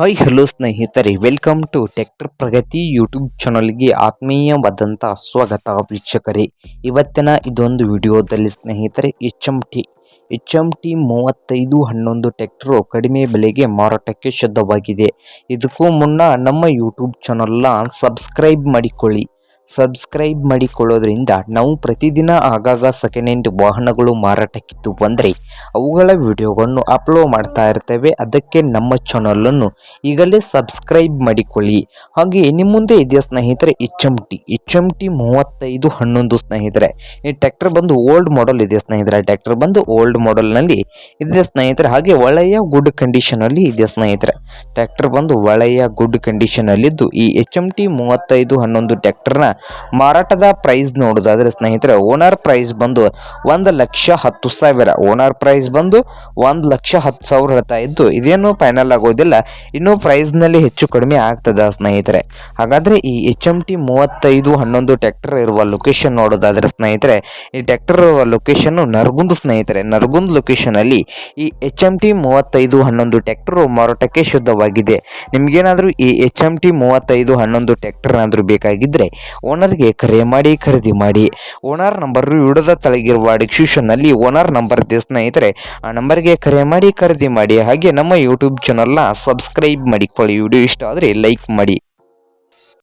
Hi hello ಸ್ನೇಹಿತರೆ welcome to tractor Pragati YouTube ಚಾನಲ್ಗೆ ಆತ್ಮೀಯವಾದಂಥ ಸ್ವಾಗತ ವೀಕ್ಷಕರೇ. ಇವತ್ತಿನ ಇದೊಂದು ವಿಡಿಯೋದಲ್ಲಿ ಸ್ನೇಹಿತರೆ H M T H M T ಮೂವತ್ತೈದು ಹನ್ನೊಂದು ಟ್ಯಾಕ್ಟ್ರು ಕಡಿಮೆ ಬೆಲೆಗೆ ಮಾರಾಟಕ್ಕೆ ಶುದ್ಧವಾಗಿದೆ. ಇದಕ್ಕೂ ಮುನ್ನ ನಮ್ಮ ಯೂಟ್ಯೂಬ್ ಚಾನಲ್ನ ಸಬ್ಸ್ಕ್ರೈಬ್ ಮಾಡಿಕೊಳ್ಳಿ. ಸಬ್ಸ್ಕ್ರೈಬ್ ಮಾಡಿಕೊಳ್ಳೋದ್ರಿಂದ ನಾವು ಪ್ರತಿದಿನ ಆಗಾಗ ಸೆಕೆಂಡ್ ಹ್ಯಾಂಡ್ ವಾಹನಗಳು ಮಾರಾಟಕ್ಕಿತ್ತು ಬಂದರೆ ಅವುಗಳ ವಿಡಿಯೋಗಳನ್ನು ಅಪ್ಲೋಡ್ ಮಾಡ್ತಾ ಇರ್ತೇವೆ. ಅದಕ್ಕೆ ನಮ್ಮ ಚಾನಲನ್ನು ಈಗಲೇ ಸಬ್ಸ್ಕ್ರೈಬ್ ಮಾಡಿಕೊಳ್ಳಿ. ಹಾಗೆ ನಿಮ್ಮ ಮುಂದೆ ಇದೆಯಾ ಸ್ನೇಹಿತರೆ H M T H M T ಮೂವತ್ತೈದು ಹನ್ನೊಂದು ಸ್ನೇಹಿತರೆ. ಈ ಟ್ರ್ಯಾಕ್ಟರ್ ಬಂದು ಓಲ್ಡ್ ಮಾಡೆಲ್ ಇದೆ ಸ್ನೇಹಿತರೆ. ಟ್ರ್ಯಾಕ್ಟರ್ ಬಂದು ಓಲ್ಡ್ ಮಾಡೆಲ್ನಲ್ಲಿ ಇದೆ ಸ್ನೇಹಿತರೆ. ಹಾಗೆ ಒಳ್ಳೆಯ ಗುಡ್ ಕಂಡೀಷನಲ್ಲಿ ಇದೆ ಸ್ನೇಹಿತರೆ. ಟ್ರ್ಯಾಕ್ಟರ್ ಬಂದು ಒಳ್ಳೆಯ ಗುಡ್ ಕಂಡೀಷನಲ್ಲಿದ್ದು ಈ ಎಚ್ ಎಂ ಟಿ ಮೂವತ್ತೈದು ಹನ್ನೊಂದು ಟ್ರ್ಯಾಕ್ಟರ್ನ ಮಾರಾಟದ ಪ್ರೈಸ್ ನೋಡೋದಾದ್ರೆ ಸ್ನೇಹಿತರೆ ಓನರ್ ಪ್ರೈಸ್ ಬಂದು ಒಂದು ಲಕ್ಷ ಹತ್ತು ಸಾವಿರ. ಓನರ್ ಪ್ರೈಸ್ ಬಂದು ಒಂದು ಲಕ್ಷ ಹತ್ತು ಸಾವಿರ ಹೇಳ್ತಾ ಇದ್ದು, ಇದೇನು ಫೈನಲ್ ಆಗೋದಿಲ್ಲ. ಇನ್ನೂ ಪ್ರೈಸ್ನಲ್ಲಿ ಹೆಚ್ಚು ಕಡಿಮೆ ಆಗ್ತದ ಸ್ನೇಹಿತರೆ. ಹಾಗಾದರೆ ಈ ಎಚ್ ಎಂ ಟಿ ಮೂವತ್ತೈದು ಹನ್ನೊಂದು ಟ್ಯಾಕ್ಟರ್ ಇರುವ ಲೊಕೇಶನ್ ನೋಡೋದಾದ್ರೆ ಸ್ನೇಹಿತರೆ, ಈ ಟ್ಯಾಕ್ಟರ್ ಇರುವ ಲೊಕೇಶನ್ನು ನರಗುಂದ್ ಸ್ನೇಹಿತರೆ. ನರಗುಂದ್ ಲೊಕೇಶನಲ್ಲಿ ಈ ಎಚ್ ಎಂ ಟಿ ಮೂವತ್ತೈದು ಹನ್ನೊಂದು ಟ್ರ್ಯಾಕ್ಟರ್ ಮಾರಾಟಕ್ಕೆ ಶುದ್ಧವಾಗಿದೆ. ನಿಮಗೇನಾದರೂ ಈ ಎಚ್ ಎಂ ಟಿ ಮೂವತ್ತೈದು ಹನ್ನೊಂದು ಟ್ರ್ಯಾಕ್ಟರ್ ಏನಾದರೂ ಬೇಕಾಗಿದ್ದರೆ ಓನರ್ಗೆ ಕರೆ ಮಾಡಿ, ಖರೀದಿ ಮಾಡಿ. ಓನರ್ ನಂಬರ್ ವಿಡಿಯೋದ ತಳಗಿರುವ ಡಿಸ್ಕ್ರಿಪ್ಷನ್ನಲ್ಲಿ ಓನರ್ ನಂಬರ್ ಇದೆ ಸ್ನೇಹಿತರೆ, ಆ ನಂಬರ್ಗೆ ಕರೆ ಮಾಡಿ, ಖರೀದಿ ಮಾಡಿ. ಹಾಗೆ ನಮ್ಮ ಯೂಟ್ಯೂಬ್ ಚಾನಲ್ನ ಸಬ್ಸ್ಕ್ರೈಬ್ ಮಾಡಿಕೊಳ್ಳಿ. ವಿಡಿಯೋ ಇಷ್ಟ ಆದರೆ ಲೈಕ್ ಮಾಡಿ.